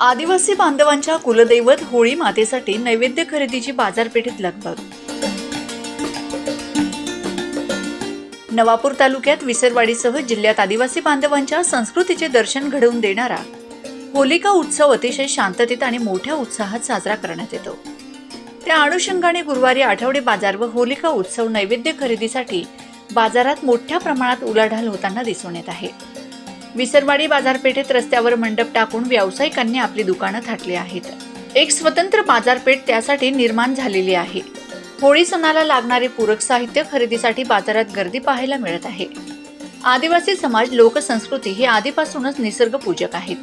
आदिवासी बांधवांच्या कुलदैवत होळी मातेसाठी नैवेद्य खरेदीची बाजारपेठेत लगबग. नवापूर तालुक्यात विसरवाडीसह जिल्ह्यात आदिवासी बांधवांच्या संस्कृतीचे दर्शन घडवून देणारा होलिका उत्सव अतिशय शांततेत आणि मोठ्या उत्साहात साजरा करण्यात येतो. त्या अनुषंगाने गुरुवारी आठवडे बाजार व होलिका उत्सव नैवेद्य खरेदीसाठी बाजारात मोठ्या प्रमाणात उलाढाल होताना दिसून येत आहे. विसरवाडी बाजारपेठेत रस्त्यावर मंडप टाकून व्यावसायिकांनी आपली दुकानं थाटली आहेत. एक स्वतंत्र बाजारपेठ त्यासाठी निर्माण झालेली आहे. होळी सणाला लागणारे पूरक साहित्य खरेदीसाठी बाजारात गर्दी पाहायला मिळत आहे. आदिवासी समाज लोकसंस्कृती हे आधीपासूनच निसर्गपूजक आहेत.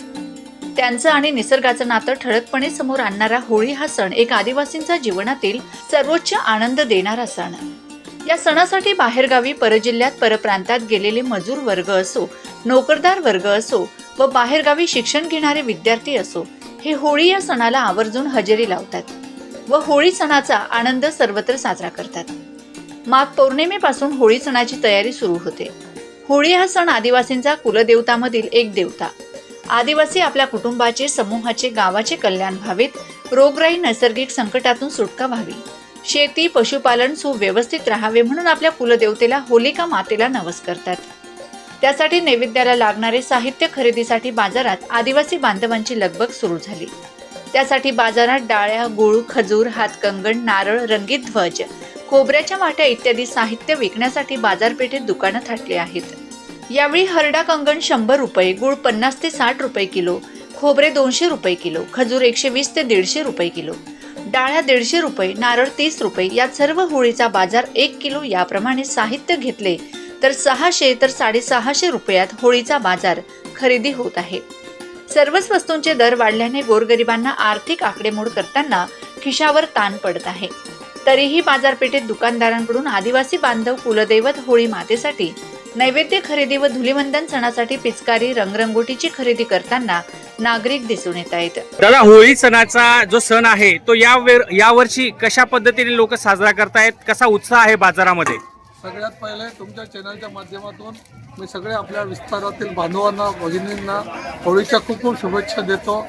त्यांचं आणि निसर्गाचं नातं ठळकपणे समोर आणणारा होळी हा सण एक आदिवासींचा जीवनातील सर्वोच्च आनंद देणारा सण. या सणासाठी बाहेरगावी परजिल्ह्यात परप्रांतात गेलेले मजूर वर्ग असो नोकरदार वर्ग असो व बाहेरगावी शिक्षण घेणारे विद्यार्थी असो हे होळी या सणाला आवर्जून हजेरी लावतात व होळी सणाचा आनंद सर्वत्र साजरा करतात. माघ पौर्णिमेपासून होळी सणाची तयारी सुरू होते. होळी हा सण आदिवासींचा कुलदेवतामधील एक देवता. आदिवासी आपल्या कुटुंबाचे समूहाचे गावाचे कल्याण व्हावेत रोगराई नैसर्गिक संकटातून सुटका व्हावी. शेती पशुपालन सुव्यवस्थित राहावे म्हणून आपल्या कुलदेवतेला होलिका मातेला नवस करतात. त्यासाठी नैवेद्याला लागणारे साहित्य खरेदीसाठी बाजारात आदिवासी बांधवांची लगबग सुरू झाली. त्यासाठी बाजारात डाळ्या गुळ खजूर हातकंगण नारळ रंगीत ध्वज खोबऱ्याच्या वाट्या इत्यादी साहित्य विकण्यासाठी बाजारपेठेत दुकानं थाटली आहेत. यावेळी हरडा कंगण शंभर रुपये गुळ पन्नास ते साठ रुपये किलो खोबरे दोनशे रुपये किलो खजूर एकशे वीस ते दीडशे रुपये किलो डाळ्या दीडशे रुपये नारळ तीस रुपये यात सर्व होळीचा बाजार एक किलो याप्रमाणे साहित्य घेतले. तर सहाशे तर साडेसहाशे रुपयात होळीचा बाजार खरेदी होत आहे. सर्वच वस्तूंचे दर वाढल्याने गोरगरिबांना आर्थिक आकडेमोड करताना खिशावर ताण पडत आहे. तरीही बाजारपेठेत दुकानदारांकडून आदिवासी बांधव कुलदैवत होळी मातेसाठी नैवेद्य खरेदी व धुलिवंदन सणासाठी पिचकारी रंगरंगोटीची खरेदी करताना नागरिक दिसून येत आहेत. दादा होळी सणाचा जो सण आहे तो या वेर यावर्षी कशा पद्धतीने लोक साजरा करतायत? कसा उत्साह आहे बाजारामध्ये? सगळ्यात पहिले तुमच्या चॅनलच्या माध्यमातून मी सगळे आपल्या विस्तारातील बांधवांना भगिनींना होळीच्या खूप खूप शुभेच्छा देतो.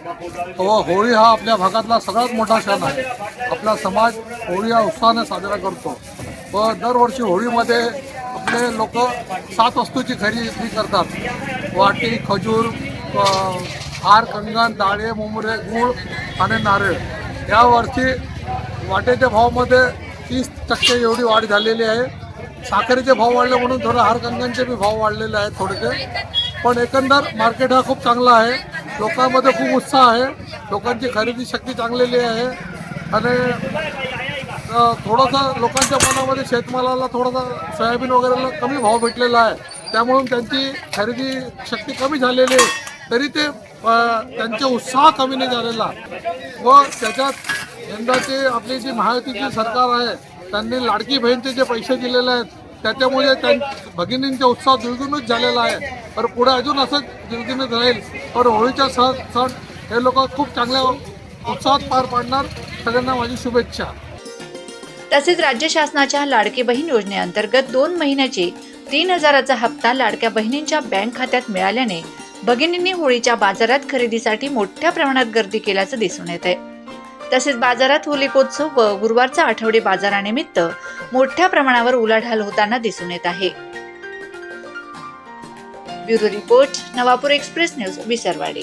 व होळी हा आपल्या भागातला सगळ्यात मोठा सण आहे. आपला समाज होळी हा उत्साहाने साजरा करतो. व दरवर्षी होळीमध्ये आपले लोक सात वस्तूची खरेदी करतात. वाटी खजूर हार कंगण डाळे मुमरे गूळ आणि नारळ. यावरती वाटेच्या भावामध्ये तीस टक्के एवढी वाढ झालेली आहे. साखरेचे भाव वाढले म्हणून थोडं हार कंगनचे बी भाव वाढलेले आहेत थोडेसे. पण एकंदर मार्केट हा खूप चांगला आहे. लोकांमध्ये खूप उत्साह आहे. लोकांची खरेदी शक्ती चांगलेली आहे. आणि थोडासा लोकांच्या मनामध्ये शेतमालाला थोडासा सोयाबीन वगैरेला कमी भाव भेटलेला आहे. त्यामुळून त्यांची खरेदी शक्ती कमी झालेली आहे. तरी ते अ, त्यांचा उत्साह कमी नाही झालेला. व त्याच्यात यंदाचे आपली जी महायुतीची सरकार आहे त्यांनी लाडकी बहीणचे जे पैसे दिलेले आहेत त्याच्यामुळे त्यां भगिनींचा उत्साह द्विगुणच झालेला आहे. तर पुढे अजून असं द्विगुणच राहील. तर होळीचा सण सण हे लोक खूप चांगल्या उत्साहात पार पाडणार. सगळ्यांना माझी शुभेच्छा. तसेच राज्य शासनाच्या लाडकी बहीण योजनेअंतर्गत दोन महिन्याचे तीन हजाराचा हप्ता लाडक्या बहिणींच्या बँक खात्यात मिळाल्याने भगिनींनी होळीच्या बाजारात खरेदीसाठी मोठ्या प्रमाणात गर्दी केल्याचं दिसून येत आहे तसेच बाजारात होलिकोत्सव व गुरुवारचा आठवडे बाजारानिमित्त मोठ्या प्रमाणावर उलाढाल होताना दिसून येत आहे. Bureau report Navapur express news Visarwadi.